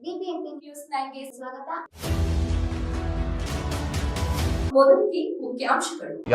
BBMP news ನೈನ್ಗೆ ಸ್ವಾಗತ ಮೊದಲಿಗೆ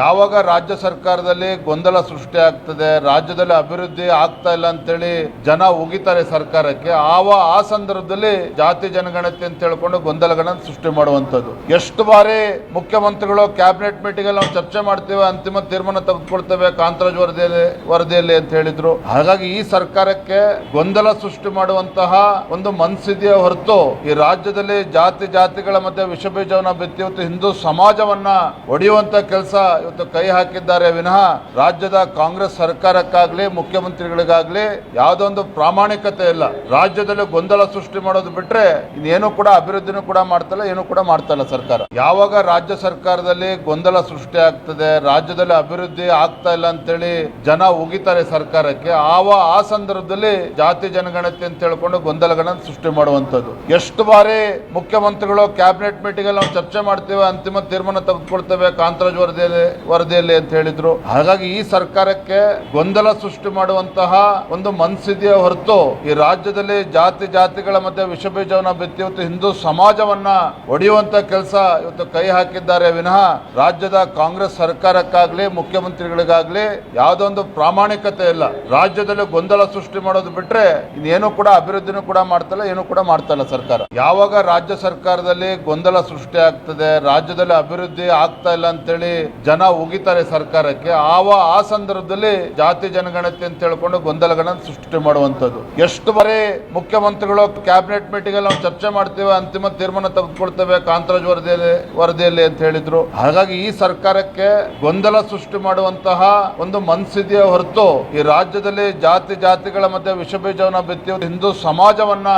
ಯಾವಾಗ ರಾಜ್ಯ ಸರ್ಕಾರದಲ್ಲಿ ಗೊಂದಲ ಸೃಷ್ಟಿ ಆಗ್ತದೆ, ರಾಜ್ಯದಲ್ಲಿ ಅಭಿವೃದ್ಧಿ ಆಗ್ತಾ ಇಲ್ಲ ಅಂತೇಳಿ ಜನ ಉಗಿತಾರೆ ಸರ್ಕಾರಕ್ಕೆ, ಆವ ಆ ಸಂದರ್ಭದಲ್ಲಿ ಜಾತಿ ಜನಗಣತಿ ಅಂತ ಹೇಳ್ಕೊಂಡು ಗೊಂದಲಗಳನ್ನ ಸೃಷ್ಟಿ ಮಾಡುವಂತದ್ದು ಎಷ್ಟು ಬಾರಿ ಮುಖ್ಯಮಂತ್ರಿಗಳು ಕ್ಯಾಬಿನೆಟ್ ಮೀಟಿಂಗ್ ಅಲ್ಲಿ ನಾವು ಚರ್ಚೆ ಮಾಡ್ತೇವೆ, ಅಂತಿಮ ತೀರ್ಮಾನ ತೆಗೆದುಕೊಳ್ತೇವೆ, ಕಾಂತರಾಜ್ ವರದಿಯಲ್ಲಿ ವರದಿಯಲ್ಲಿ ಅಂತ ಹೇಳಿದ್ರು. ಹಾಗಾಗಿ ಈ ಸರ್ಕಾರಕ್ಕೆ ಗೊಂದಲ ಸೃಷ್ಟಿ ಮಾಡುವಂತಹ ಒಂದು ಮನಸ್ಸಿದೆಯ ಹೊರತು ಈ ರಾಜ್ಯದಲ್ಲಿ ಜಾತಿ ಜಾತಿಗಳ ಮಧ್ಯೆ ವಿಷ ಬೀಜವನ್ನ ಬಿತ್ತಿ ಹಿಂದೂ ಸಮಾಜವನ್ನ ಒಡೆಯುವಂತ ಕೆಲಸ ಇವತ್ತು ಕೈ ಹಾಕಿದ್ದಾರೆ ವಿನಃ ರಾಜ್ಯದ ಕಾಂಗ್ರೆಸ್ ಸರ್ಕಾರಕ್ಕಾಗ್ಲಿ, ಮುಖ್ಯಮಂತ್ರಿಗಳಿಗಾಗ್ಲಿ ಯಾವುದೊಂದು ಪ್ರಾಮಾಣಿಕತೆ ಇಲ್ಲ. ರಾಜ್ಯದಲ್ಲಿ ಗೊಂದಲ ಸೃಷ್ಟಿ ಮಾಡೋದು ಬಿಟ್ರೆ ಇನ್ನೇನು ಕೂಡ ಅಭಿವೃದ್ಧಿನೂ ಕೂಡ ಮಾಡ್ತಲ್ಲ, ಏನು ಕೂಡ ಮಾಡ್ತಾ ಇಲ್ಲ ಸರ್ಕಾರ. ಯಾವಾಗ ರಾಜ್ಯ ಸರ್ಕಾರದಲ್ಲಿ ಗೊಂದಲ ಸೃಷ್ಟಿ ಆಗ್ತದೆ, ರಾಜ್ಯದಲ್ಲಿ ಅಭಿವೃದ್ಧಿ ಆಗ್ತಾ ಇಲ್ಲ ಅಂತೇಳಿ ಜನ ಉಗಿತಾರೆ ಸರ್ಕಾರಕ್ಕೆ, ಆವ ಆ ಸಂದರ್ಭದಲ್ಲಿ ಜಾತಿ ಜನಗಣತಿ ಅಂತ ಹೇಳ್ಕೊಂಡು ಗೊಂದಲಗಳನ್ನು ಸೃಷ್ಟಿ ಮಾಡುವಂತದ್ದು ಎಷ್ಟು ಬಾರಿ ಮುಖ್ಯಮಂತ್ರಿಗಳು ಕ್ಯಾಬಿನೆಟ್ ಮೀಟಿಂಗ್ ಅಲ್ಲಿ ನಾವು ಚರ್ಚೆ ಮಾಡ್ತೇವೆ ಅಂತಿಮ ತೀರ್ಮಾನ ತೆಗೆದುಕೊಳ್ತೇವೆ ಕಾಂತರಾಜ್ ವರದಿಯಲ್ಲಿ ವರದಿಯಲ್ಲಿ ಅಂತ ಹೇಳಿದ್ರು. ಹಾಗಾಗಿ ಈ ಸರ್ಕಾರಕ್ಕೆ ಗೊಂದಲ ಸೃಷ್ಟಿ ಮಾಡುವಂತಹ ಒಂದು ಮನಸ್ಸಿದೆಯ ಹೊರತು ಈ ರಾಜ್ಯದಲ್ಲಿ ಜಾತಿ ಜಾತಿಗಳ ಮಧ್ಯೆ ವಿಷ ಬೀಜವನ್ನ ಬಿತ್ತಿ ಇವತ್ತು ಹಿಂದೂ ಸಮಾಜವನ್ನ ಒಡೆಯುವಂತ ಕೆಲಸ ಇವತ್ತು ಕೈ ಹಾಕಿದ್ದಾರೆ. ವಿನಃ ರಾಜ್ಯದ ಕಾಂಗ್ರೆಸ್ ಸರ್ಕಾರಕ್ಕಾಗ್ಲಿ, ಮುಖ್ಯಮಂತ್ರಿಗಳಿಗಾಗ್ಲಿ ಯಾವುದೊಂದು ಪ್ರಾಮಾಣಿಕತೆ ಇಲ್ಲ. ರಾಜ್ಯದಲ್ಲಿ ಗೊಂದಲ ಸೃಷ್ಟಿ ಮಾಡೋದು ಬಿಟ್ರೆ ಇನ್ನೇನು ಕೂಡ ಅಭಿವೃದ್ಧಿನೂ ಕೂಡ ಮಾಡ್ತಲ್ಲ, ಏನು ಕೂಡ ಮಾಡ್ತಲ್ಲ ಸರ್ಕಾರ. ಯಾವಾಗ ರಾಜ್ಯ ಸರ್ಕಾರದಲ್ಲಿ ಗೊಂದಲ ಸೃಷ್ಟಿ ಆಗ್ತದೆ, ರಾಜ್ಯದಲ್ಲಿ ಅಭಿವೃದ್ಧಿ ಆಗ್ತಾ ಇಲ್ಲ ಅಂತೇಳಿ ಜನ ಹೋಗಿತಾರೆ ಸರ್ಕಾರಕ್ಕೆ. ಆವ ಆ ಸಂದರ್ಭದಲ್ಲಿ ಜಾತಿ ಜನಗಣತಿ ಅಂತ ಹೇಳ್ಕೊಂಡು ಗೊಂದಲಗಳನ್ನ ಸೃಷ್ಟಿ ಮಾಡುವಂತದ್ದು ಎಷ್ಟು ಬಾರಿ ಮುಖ್ಯಮಂತ್ರಿಗಳು ಕ್ಯಾಬಿನೆಟ್ ಮೀಟಿಂಗ್ ಅಲ್ಲಿ ನಾವು ಚರ್ಚೆ ಮಾಡ್ತೇವೆ, ಅಂತಿಮ ತೀರ್ಮಾನ ತೆಗೆದುಕೊಳ್ತೇವೆ, ಕಾಂತರಾಜ್ ವರದಿಯಲ್ಲಿ ವರದಿಯಲ್ಲಿ ಅಂತ ಹೇಳಿದ್ರು. ಹಾಗಾಗಿ ಈ ಸರ್ಕಾರಕ್ಕೆ ಗೊಂದಲ ಸೃಷ್ಟಿ ಮಾಡುವಂತಹ ಒಂದು ಮನಸ್ಸಿದೆಯೇ ಹೊರತು ಈ ರಾಜ್ಯದಲ್ಲಿ ಜಾತಿ ಜಾತಿಗಳ ಮಧ್ಯೆ ವಿಷ ಬೀಜವನ್ನ ಬಿತ್ತಿ ಹಿಂದೂ ಸಮಾಜವನ್ನ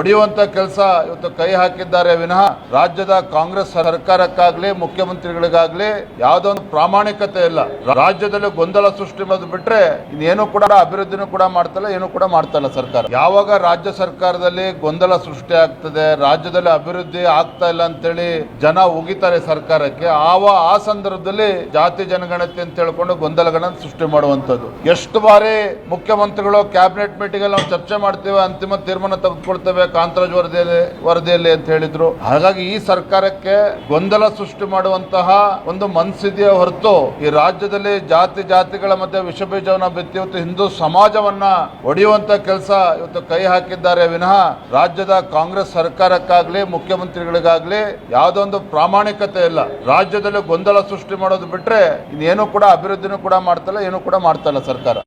ಒಡೆಯುವಂತ ಕೆಲಸ ಇವತ್ತು ಕೈ ಹಾಕಿದ್ದಾರೆ. ವಿನಃ ರಾಜ್ಯದ ಕಾಂಗ್ರೆಸ್ ಸರ್ಕಾರಕ್ಕಾಗ್ಲಿ, ಮುಖ್ಯಮಂತ್ರಿಗಳಿಗಾಗ್ಲಿ ಯಾವುದೊಂದು ಪ್ರಾಮಾಣಿಕತೆ ಇಲ್ಲ. ರಾಜ್ಯದಲ್ಲಿ ಗೊಂದಲ ಸೃಷ್ಟಿ ಮಾಡೋದು ಬಿಟ್ರೆ ಇನ್ನೇನು ಕೂಡ ಅಭಿವೃದ್ಧಿನೂ ಕೂಡ ಮಾಡ್ತಲ್ಲ, ಏನು ಕೂಡ ಮಾಡ್ತಾ ಇಲ್ಲ ಸರ್ಕಾರ. ಯಾವಾಗ ರಾಜ್ಯ ಸರ್ಕಾರದಲ್ಲಿ ಗೊಂದಲ ಸೃಷ್ಟಿ ಆಗ್ತದೆ, ರಾಜ್ಯದಲ್ಲಿ ಅಭಿವೃದ್ಧಿ ಆಗ್ತಾ ಇಲ್ಲ ಅಂತೇಳಿ ಜನ ಉಗಿತಾರೆ ಸರ್ಕಾರಕ್ಕೆ, ಆವ ಆ ಸಂದರ್ಭದಲ್ಲಿ ಜಾತಿ ಜನಗಣತಿ ಅಂತ ಹೇಳ್ಕೊಂಡು ಗೊಂದಲಗಳನ್ನು ಸೃಷ್ಟಿ ಮಾಡುವಂತದ್ದು ಎಷ್ಟು ಬಾರಿ ಮುಖ್ಯಮಂತ್ರಿಗಳು ಕ್ಯಾಬಿನೆಟ್ ಮೀಟಿಂಗ್ ಅಲ್ಲಿ ನಾವು ಚರ್ಚೆ ಮಾಡ್ತೇವೆ, ಅಂತಿಮ ತೀರ್ಮಾನ ತೆಗೆದುಕೊಳ್ತೇವೆ, ಕಾಂತರಾಜ್ ವರದಿಯಲ್ಲಿ ವರದಿಯಲ್ಲಿ ಅಂತ ಹೇಳಿದ್ರು. ಹಾಗಾಗಿ ಈ ಸರ್ಕಾರಕ್ಕೆ ಗೊಂದಲ ಸೃಷ್ಟಿ ಮಾಡುವಂತಹ ಒಂದು ಮನಸ್ಸಿದೆಯೇ ಹೊರತು ಈ ರಾಜ್ಯದಲ್ಲಿ ಜಾತಿ ಜಾತಿಗಳ ಮಧ್ಯೆ ವಿಷಬೀಜವನ್ನು ಬಿತ್ತಿ ಇವತ್ತು ಹಿಂದೂ ಸಮಾಜವನ್ನ ಒಡೆಯುವಂತ ಕೆಲಸ ಇವತ್ತು ಕೈ ಹಾಕಿದ್ದಾರೆ. ವಿನಃ ರಾಜ್ಯದ ಕಾಂಗ್ರೆಸ್ ಸರ್ಕಾರಕ್ಕಾಗ್ಲಿ, ಮುಖ್ಯಮಂತ್ರಿಗಳಿಗಾಗ್ಲಿ ಯಾವುದೊಂದು ಪ್ರಾಮಾಣಿಕತೆ ಇಲ್ಲ. ರಾಜ್ಯದಲ್ಲಿ ಗೊಂದಲ ಸೃಷ್ಟಿ ಮಾಡೋದು ಬಿಟ್ರೆ ಇನ್ನೇನು ಕೂಡ ಅಭಿವೃದ್ಧಿನೂ ಕೂಡ ಮಾಡ್ತಲ್ಲ ಏನು ಕೂಡ ಮಾಡ್ತಾ ಇಲ್ಲ ಸರ್ಕಾರ.